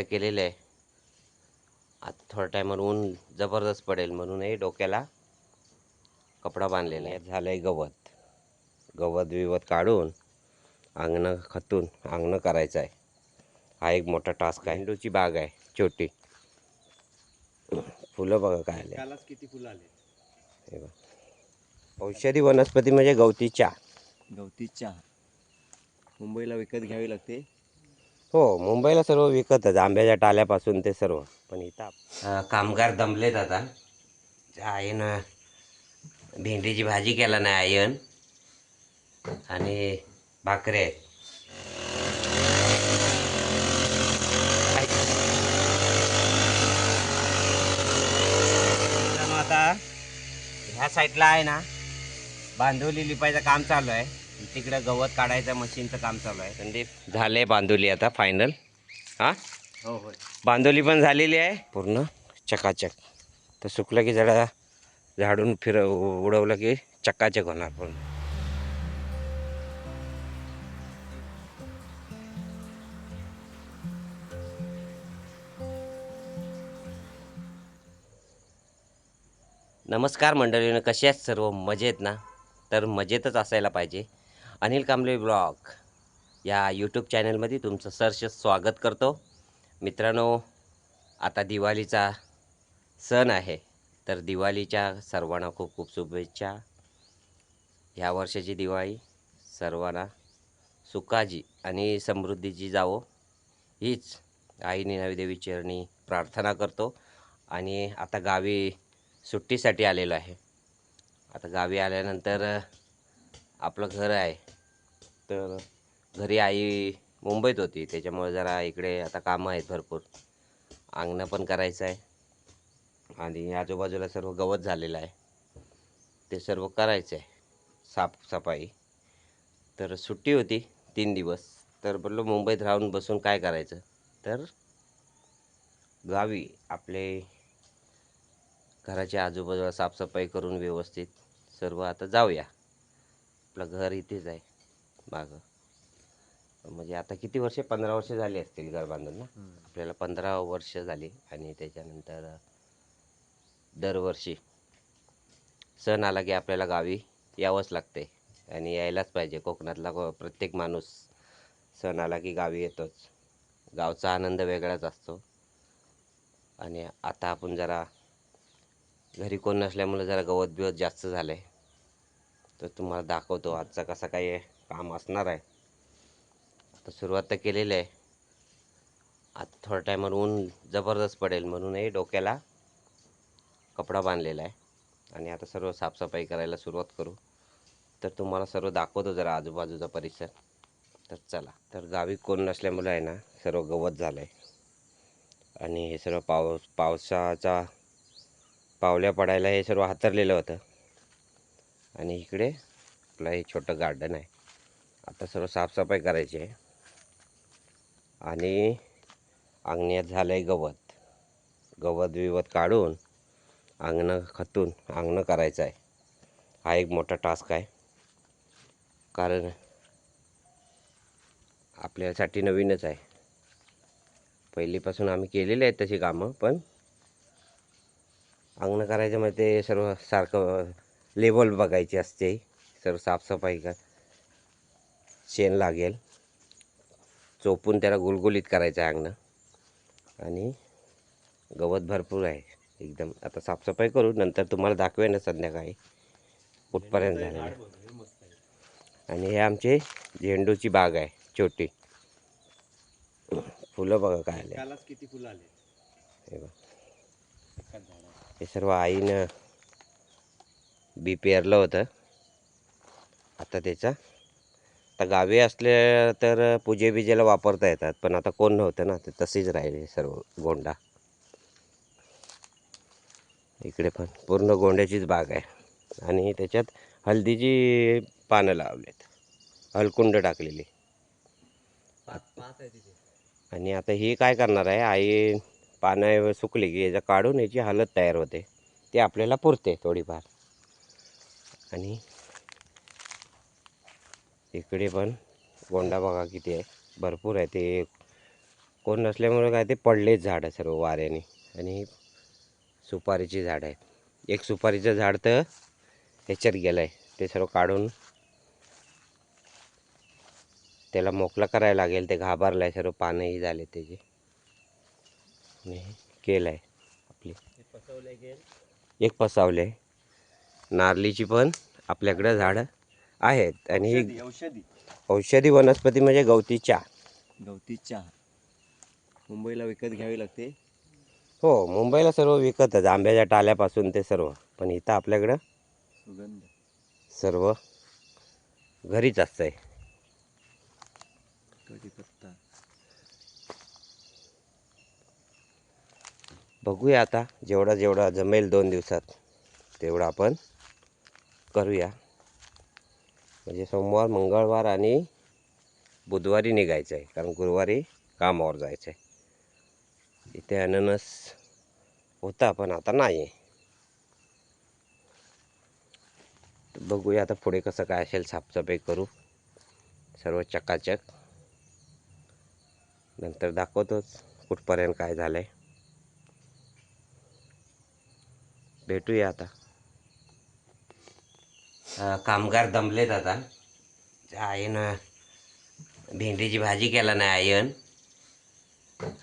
तर केलेलं आहे. आता थोड्या टायमावर ऊन जबरदस्त पडेल म्हणूनही डोक्याला कपडा बांधलेला आहे. झालं आहे गवत. गवत बिवत काढून अंगणं खतून अंगणं करायचं आहे. हा एक मोठा टास्क आहे. झेंडूची बाग आहे. छोटी. फुलं बघा काय आले. किती फुलं आले? हे बघ. औषधी वनस्पती म्हणजे गवती चहा. गवती चहा. मुंबईला विकत घ्यावी लागते. हो मुंबईला सर्व विकतच. आंब्याच्या टाल्यापासून ते सर्व. पण इथं कामगार दमलेत आता. आईनं भेंडीची भाजी केला नाही आयन. आणि भाकरे आहेत. आता ह्या साईडला आहे ना बांधवली लिपायचं काम चालू आहे. तिकडे गवत काढायचं मशीनचं काम चालू आहे. संदीप झाले बांधवली आता फायनल हा? हो होय. बांधवली पण झालेली आहे. पूर्ण चकाचक. तर सुकलं की जरा झाडून फिर उडवलं की चकाचक होणार पूर्ण. नमस्कार मंडळीनं कसे आहेत सर्व? मजेत ना? तर मजेतच असायला पाहिजे. अनिल कांबळे ब्लॉग या यूट्यूब चॅनलमध्ये तुमचं सहर्ष स्वागत करतो. मित्रांनो आता दिवाळीचा सण आहे तर दिवाळीच्या सर्वांना खूप खूप शुभेच्छा. ह्या वर्षाची दिवाळी सर्वांना सुखाची आणि समृद्धीची जावो. हीच आई निनावी देवी चरणी प्रार्थना करतो. आणि आता गावी सुट्टीसाठी आलेलो आहे. आता गावी आल्यानंतर आपलं घर आहे. तर घरी आई मुंबईत होती. त्याच्यामुळे जरा इकडे आता कामं आहेत भरपूर. अंगणं पण करायचं आहे. आणि आजूबाजूला सर्व गवत झालेलं आहे. ते सर्व करायचं आहे. साफसफाई तर सुट्टी होती तीन दिवस. तर बोललो मुंबईत राहून बसून काय करायचं? तर गावी आपले घराच्या आजूबाजूला साफसफाई करून व्यवस्थित सर्व आता जाऊया. आपलं घर इथेच आहे मागं. म्हणजे आता किती वर्षे? पंधरा वर्ष झाली असतील घर बांधून ना? आपल्याला पंधरा वर्ष झाली आणि त्याच्यानंतर दरवर्षी सण आला की आपल्याला गावी यावंच लागते आणि यायलाच पाहिजे. कोकणातला को- प्रत्येक माणूस सण आला की गावी येतोच. गावचा आनंद वेगळाच असतो. आणि आता आपण जरा घरी कोण नसल्यामुळे जरा गवत बिवत जास्त झालं आहे तर तुम्हाला दाखवतो आजचा कसा काय काम असणार आहे. आता सुरुवात तर केलेली आहे. आता थोड्या टायमावर ऊन जबरदस्त पडेल म्हणूनही डोक्याला कपडा बांधलेला आहे. आणि आता सर्व साफसफाई करायला सुरुवात करू. तर तुम्हाला सर्व दाखवतो जरा आजूबाजूचा परिसर. तर चला तर गावी कोण नसल्यामुळे आहे ना सर्व गवत झालं आहे आणि हे सर्व पाऊस पावसाचा पावल्या पडायला हे सर्व हातरलेलं होतं. आणि इकडे आपलं हे छोटं गार्डन आहे. आता सर्व साफसफाई करायची आहे. आणि अंगण्यात झालं आहे गवत. गवत विवत काढून अंगणं खतून अंगणं करायचं आहे. हा एक मोठा टास्क आहे. कारण आपल्यासाठी नवीनच आहे. पहिलीपासून आम्ही केलेले आहेत तशी कामं पण अंगणं करायचं म्हणजे ते सर्व सारखं लेबल बघायची असते. सर्व साफसफाई कर. शेण लागेल. चोपून त्याला गुलगुलीत करायचं आहे अंगणं. आणि गवत भरपूर आहे. एकदम आता साफसफाई करू. नंतर तुम्हाला दाखवेन संध्याकाळी. कुठपर्यंत आहे. आणि हे आमचे झेंडूची बाग आहे. छोटी. फुलं बघा काय आले. किती फुलं आले. हे सर्व आईनं बी पेरलं होतं. आता त्याचा. आता गावी असले तर पूजेबिजेला वापरता येतात पण आता कोण नव्हतं ना ते तसेच राहिले सर्व गोंडा. इकडे पण पूर्ण गोंड्याचीच बाग आहे. आणि त्याच्यात हळदीची पानं लावलेत. हलकुंड टाकलेली. आणि आता ही काय करणार आहे? आई पानं सुकली की याचं काढून याची हालत तयार होते. ती आपल्याला पुरते थोडीफार. आणि इकडे पण गोंडा बघा किती आहे. भरपूर आहे ते. कोण नसल्यामुळे काय ते पडलेच झाड आहे सर्व वाऱ्याने. आणि सुपारीची झाड आहेत. एक सुपारीचं झाड तर ह्याच्यात गेलं आहे ते सर्व काढून त्याला मोकळं करायला लागेल. ते घाबरलं आहे सर्व पानंही झाले त्याचे. आणि केलं आहे आपली. एक पसावले आहे नारलीची पण आपल्याकडं झाडं आहेत. आणि ही औषधी औषधी. वनस्पती म्हणजे गवती चहा. गवती चहा. मुंबईला विकत घ्यावी लागते. हो मुंबईला सर्व विकतच. आंब्याच्या टाल्यापासून ते सर्व. पण इथं आपल्याकडं सुगंध. सर्व घरीच असतं आहे कढीपत्ता. बघूया आता. जेवढा जेवढा जमेल दोन दिवसात तेवढं आपण करूया. म्हणजे सोमवार मंगळवार आणि बुधवारी निघायचं आहे कारण गुरुवारी कामावर जायचं आहे इथे अननस होता पण आता नाही आहे बघूया आता पुढे कसं काय असेल साफसफाई करू. सर्व चकाचक. नंतर दाखवतोच कुठपर्यंत काय झालं आहे भेटूया आता. कामगार दमलेत आता. आईनं भेंडीची भाजी केला नाही आयन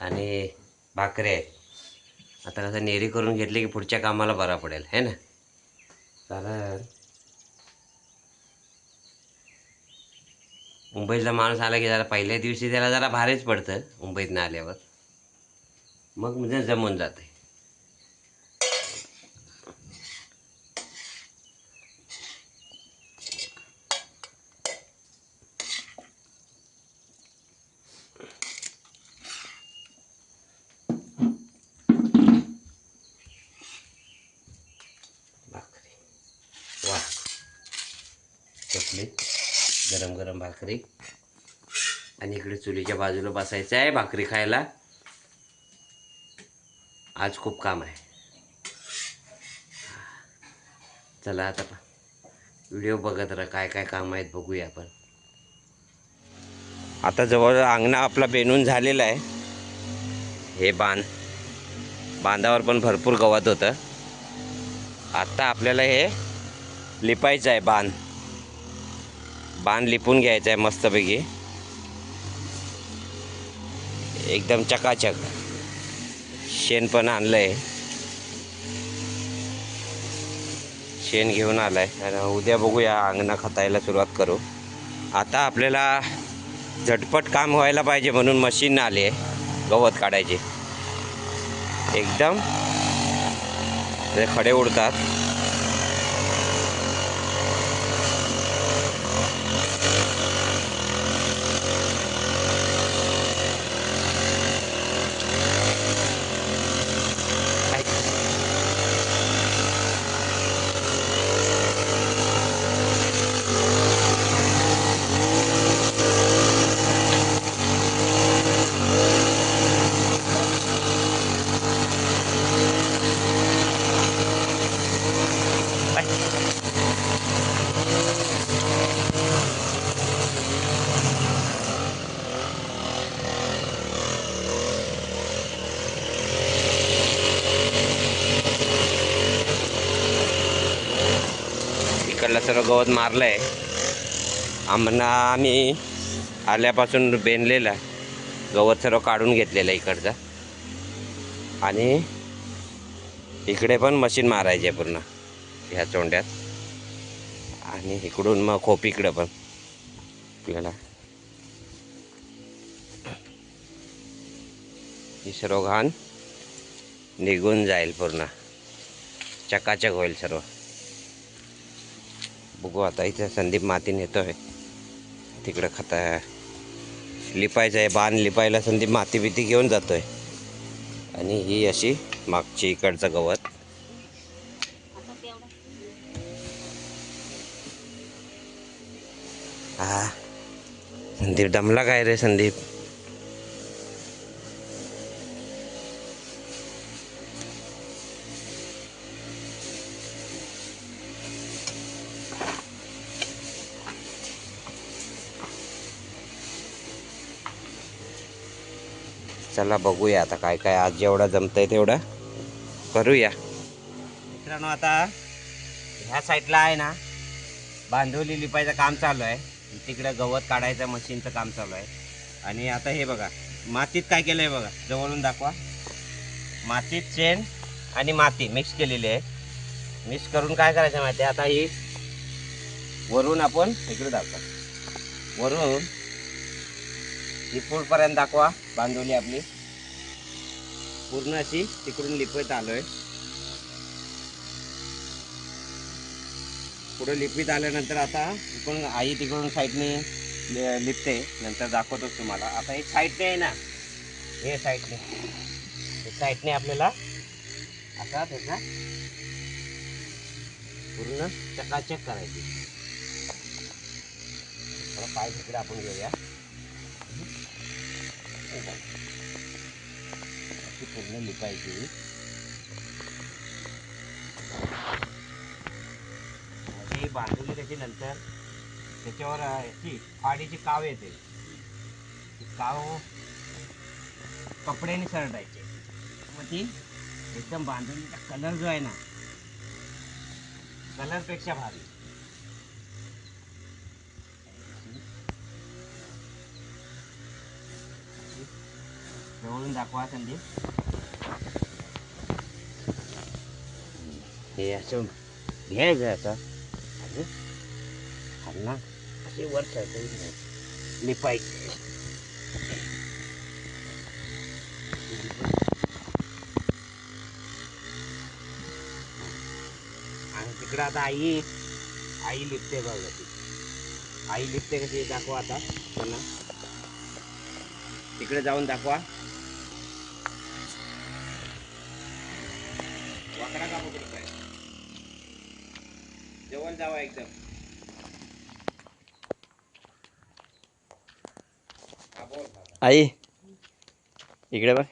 आणि भाकरे आहेत आता कसं नेरी करून घेतली की पुढच्या कामाला बरा पडेल है ना? कारण मुंबईतला माणूस आला की जरा पहिल्या दिवशी त्याला जरा भारीच पडतं मुंबईतनं आल्यावर. मग म्हणजे जमून जाते कसली गरम गरम भाकरी आणि इकडे चुलीच्या बाजूला बसायचं आहे भाकरी खायला. आज खूप काम आहे. चला आता व्हिडिओ बघत राहा काय काय काम आहेत बघूया आपण. आता जवळ अंगणा आपला बेनून झालेला आहे. हे बांध बांधावर पण भरपूर गवत होतं. आत्ता आपल्याला हे लिपायचं आहे बांध. बाण लिपून घ्यायचा आहे मस्तपैकी. एकदम चकाचक. शेण पण आणलं आहे शेण घेऊन आलं आहे आणि उद्या बघूया अंगणा खतायला सुरुवात करू. आता आपल्याला झटपट काम व्हायला पाहिजे म्हणून मशीन आली आहे. गवत काढायची. एकदम. ते खडे उडतात इकडलं सर्व गवत मारलं आहे आम्हाला आम्ही आल्यापासून बेनलेलं आहे. गवत सर्व काढून घेतलेलं आहे इकडचं. आणि इकडे पण मशीन मारायची आहे पूर्ण ह्या चोंड्यात आणि इकडून मग खोप इकडं पण आपल्याला. ही सर्व घाण निघून जाईल पूर्ण. चकाचक होईल सर्व. बघू आता इथे संदीप माती आहे तिकडं खता लिपायचं आहे बाण लिपायला संदीप माती बिती घेऊन जातो आहे आणि ही अशी मागची इकडचं गवत. हा संदीप दमला काय रे संदीप? चला बघूया आता काय काय आज जेवढं जमतंय तेवढं करूया. मित्रांनो आता ह्या साईडला आहे ना बांधवली लिपायचं काम चालू आहे. तिकडं गवत काढायचं मशीनचं काम चालू आहे. आणि आता हे बघा मातीत काय केलं आहे बघा जवळून दाखवा. मातीत शेण आणि माती मिक्स केलेली आहे. मिक्स करून काय करायचं माहिती आहे? आता ही वरून आपण इकडे दाखवा. वरून ही पुढपर्यंत दाखवा बांधवली आपली. पूर्ण अशी तिकडून लिपत आलोय. पुढे लिपीत आल्यानंतर आता इकडून आई तिकडून साईडने लि- लिपते. नंतर दाखवतोच तुम्हाला. आता हे साईडने आहे ना. हे साईडने. हे साईडने आपल्याला आता त्याचा पूर्ण चकाचक करायची. थोडं पाय तिकडे आपण घेऊया. अशी पूर्ण लिपायची ही बांधली त्याची नंतर त्याच्यावर ती फाडीची काव येते. ती काव कपड्याने सरटायचे मग ती एकदम बांधणीचा कलर जो आहे ना कलरपेक्षा भारी. जवळून दाखवा संदीप हे असं घ्यायचं असं आणि खालना असे वर चढते लिपायचे आणि तिकडं आता आई आई लिपते बघा ती आई लिपते कशी दाखवा आता. त्यांना तिकडे जाऊन दाखवा. जवळ जावा एकदम. आई इकडे बघ.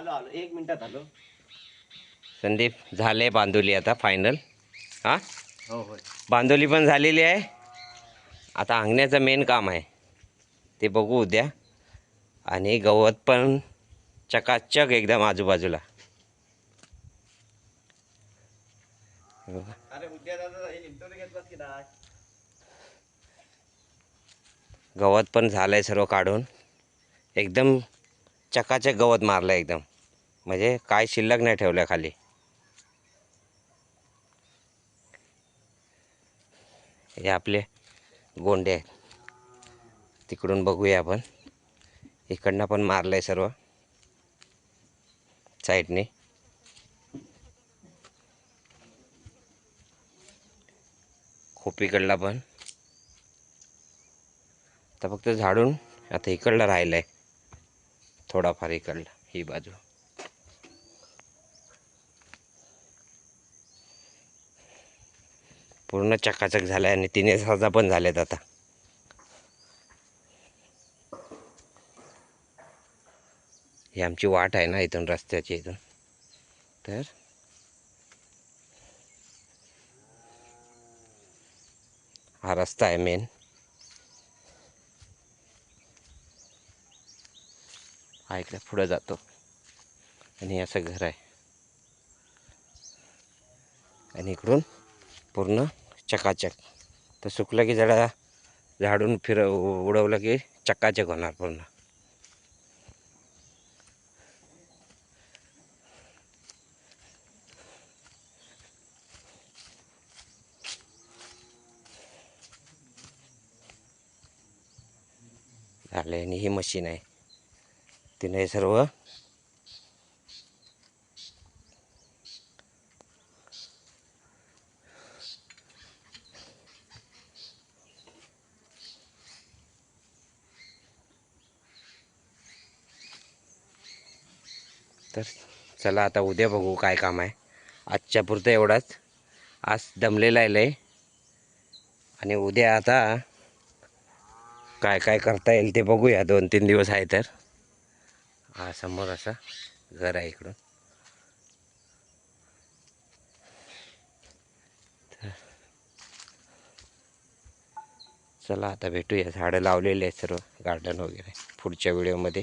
आलो आलो. एक मिनिटात आलो. संदीप झाले बांधवली आता फायनल हा? हो होय. बांधवली पण झालेली आहे. आता अंगण्याचं मेन काम आहे. ते बघू उद्या. आणि गवत पण चकाचक एकदम आजूबाजूला. हे हे गवत पण झालं आहे सर्व काढून. एकदम चकाचक गवत मारलं एकदम. म्हणजे काय शिल्लक नाही ठेवलं खाली. हे आपले गोंडे आहेत. तिकडून बघूया आपण. इकडनं पण मारलं आहे सर्व. साईडने. खोपीकडला पण. आता फक्त झाडून आता इकडला राहिलं आहे थोडाफार इकडला. ही बाजू. पूर्ण चकाचक झाला आहे आणि तिने सजा पण झाल्यात आता. ही आमची वाट आहे ना इथून रस्त्याची इथून. तर? हा रस्ता आहे मेन हा इकडे पुढं जातो. आणि असं घर आहे. आणि इकडून पूर्ण चकाचक. तर सुकलं की जरा झाडून फिर उडवलं की चकाचक होणार पूर्ण. झाले आणि ही मशीन आहे. तिने हे सर्व तर चला आता उद्या बघू काय काम आहे. आजच्या पुरतं एवढाच. आज दमलेला आहे लय. आणि उद्या आता काय काय करता येईल ते बघूया. दोन तीन दिवस आहे तर. हा समोर असं घर आहे इकडून. चला आता भेटूया. झाडं लावलेले आहेत सर्व. गार्डन वगैरे. पुढच्या व्हिडिओमध्ये